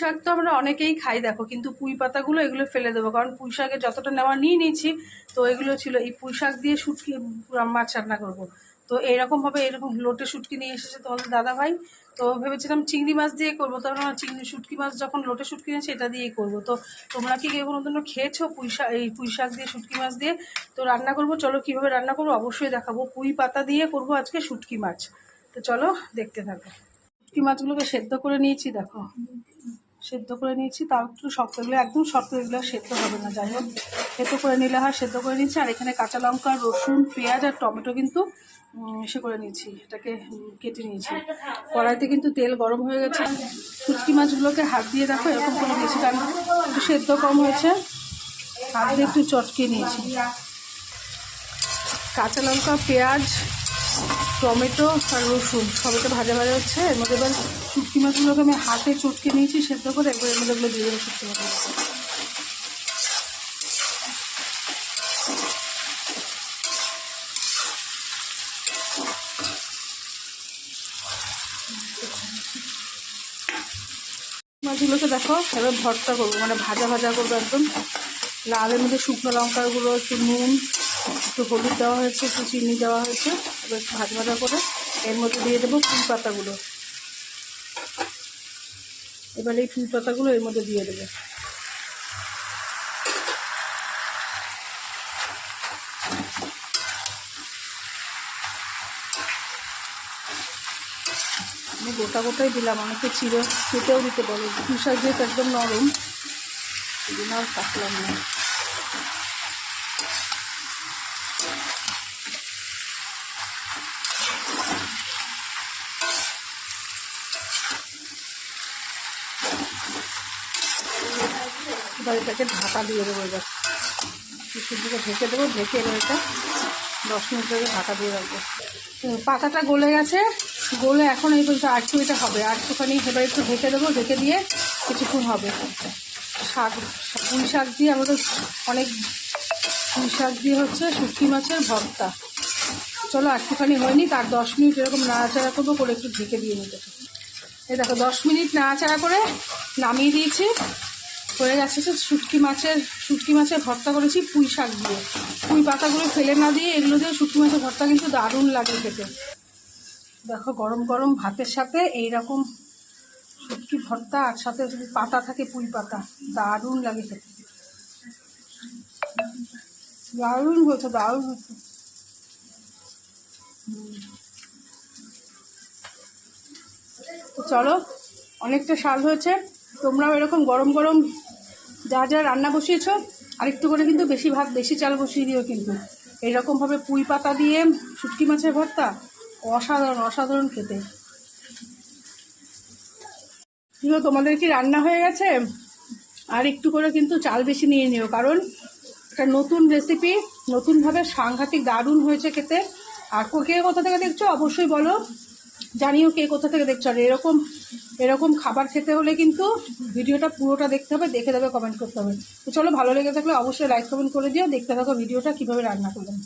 শাক তো আমরা অনেকেই খাই, দেখো, কিন্তু পুঁই পাতাগুলো এগুলো ফেলে দেবো, কারণ পুঁই শাকের যতটা নেওয়া নিয়ে নিয়েছি, তো এগুলো ছিল এই পুঁই শাক দিয়ে শুটকি মাছ রান্না করব। তো এইরকমভাবে এরকম লোটে শুটকি নিয়ে এসেছে তোমাদের দাদা ভাই তো ভেবেছিলাম চিংড়ি মাছ দিয়ে করব তখন আমার চিংড়ি শুটকি মাছ যখন লোটে শুটকি নিয়েছে, এটা দিয়েই করব। তো তোমরা কি কোনো দিনও খেয়েছো পুঁই শাক, এই পুঁই শাক দিয়ে শুটকি মাছ দিয়ে? তো রান্না করব, চলো কীভাবে রান্না করব? অবশ্যই দেখাবো, পুঁই পাতা দিয়ে করব আজকে শুটকি মাছ। তো চলো দেখতে থাকো। শুটকি মাছগুলোকে সেদ্ধ করে নিয়েছি, দেখো। সেদ্ধ করে নিয়েছি, তাও একটু শক্ত, এগুলো একদম শক্ত, এগুলো সেদ্ধ হবে না, যাই হোক। সেদ্ধ করে নিলে হয়, সেদ্ধ করে নিয়েছি, আর এখানে কাঁচা লঙ্কা, রসুন, পেঁয়াজ আর টমেটো কিন্তু ইসে করে নিয়েছি, এটাকে কেটে নিয়েছি। কড়াইতে কিন্তু তেল গরম হয়ে গেছে। শুটকি মাছগুলোকে হাত দিয়ে দেখো, এরকম করে নিয়েছি কারণ একটু সেদ্ধ কম হয়েছে। হাত দিয়ে একটু চটকে নিয়েছি। কাঁচা লঙ্কা, পেঁয়াজ টমেটো আর রসুন সবটা ভাজা ভাজা হচ্ছে। এর মধ্যে এবার শুটকি মাছগুলোকে আমি হাতে চটকে নিয়েছি, সেদ্ধ করে একবার এর মধ্যে দিয়ে দেবো শুটকি মাছগুলো মাছগুলোকে দেখো, এবার ভর্তা করব মানে ভাজা ভাজা করব একদম। লালের মধ্যে শুকনো লঙ্কাগুলো একটু নুন একটু হলুদ দেওয়া হয়েছে, একটু চিনি দেওয়া হয়েছে। এবার একটু ভাজা ভাজা করে এর মধ্যে দিয়ে দেবো ফুল পাতাগুলো এবার এই ফুল পাতাগুলো এর মধ্যে দিয়ে দেবো। আমি গোটা গোটাই দিলাম অনেকে চিড়ে কেটেও দিতে পারে তুষার যেহেতু একদম নরম এই আর কাটলাম না। এবার এটাকে ঢাকা দিয়ে দেবো এবার। দিকে ঢেকে দেবো, ঢেকে এবার এটা দশ মিনিট ধরে ঢাকা দিয়ে রাখব। পাতাটা গলে গেছে। গলে এখন এই আর একটু এটা হবে। আর একটুখানি এবার একটু ঢেকে দেবো, ঢেকে দিয়ে কিছুক্ষণ হবে। শাক, পুঁই শাক দিয়ে আমাদের অনেক পুঁই শাক দিয়ে হচ্ছে শুটকি মাছের ভর্তা। চলো একটুখানি হয়নি তার দশ মিনিট এরকম নাড়াচাড়া করব করে একটু ঢেকে দিয়ে নিতে। এই দেখো, দশ মিনিট নাড়াচাড়া করে নামিয়ে দিয়েছি। হয়ে গেছে যে শুটকি মাছের শুটকি মাছের ভর্তা করেছি পুঁই শাক দিয়ে। পুঁই পাতাগুলো ফেলে না দিয়ে এগুলো দিয়ে শুটকি মাছের ভর্তা কিন্তু দারুণ লাগে খেতে। দেখো গরম গরম ভাতের সাথে এই রকম শুটকি ভর্তা আর সাথে যদি পাতা থাকে পুঁই পাতা, দারুণ লাগে খেতে। দারুণ হয়েছে দারুণ হয়েছে। চলো, অনেকটা স্বাদ হয়েছে। তোমরাও এরকম গরম গরম যা যা রান্না বসিয়েছো, আরেকটু করে কিন্তু বেশি ভাত বেশি চাল বসিয়ে দিও কিন্তু। এইরকমভাবে পুঁই পাতা দিয়ে শুটকি মাছের ভর্তা, অসাধারণ অসাধারণ খেতে। প্রিয় তোমাদের কি রান্না হয়ে গেছে? আর একটু করে কিন্তু চাল বেশি নিয়ে নিও, কারণ একটা নতুন রেসিপি নতুনভাবে সাংঘাতিক দারুণ হয়েছে খেতে। আর কে কোথা থেকে দেখছ, অবশ্যই বলো। জানিও কে কোথা থেকে দেখছ। আর এরকম এরকম খাবার খেতে হলে কিন্তু ভিডিওটা পুরোটা দেখতে হবে, দেখে দেবে কমেন্ট করতে হবে। তো চলো ভালো লেগে থাকলে অবশ্যই লাইক কমেন্ট করে দিও, দেখতে থাকো ভিডিওটা কীভাবে রান্না করলাম।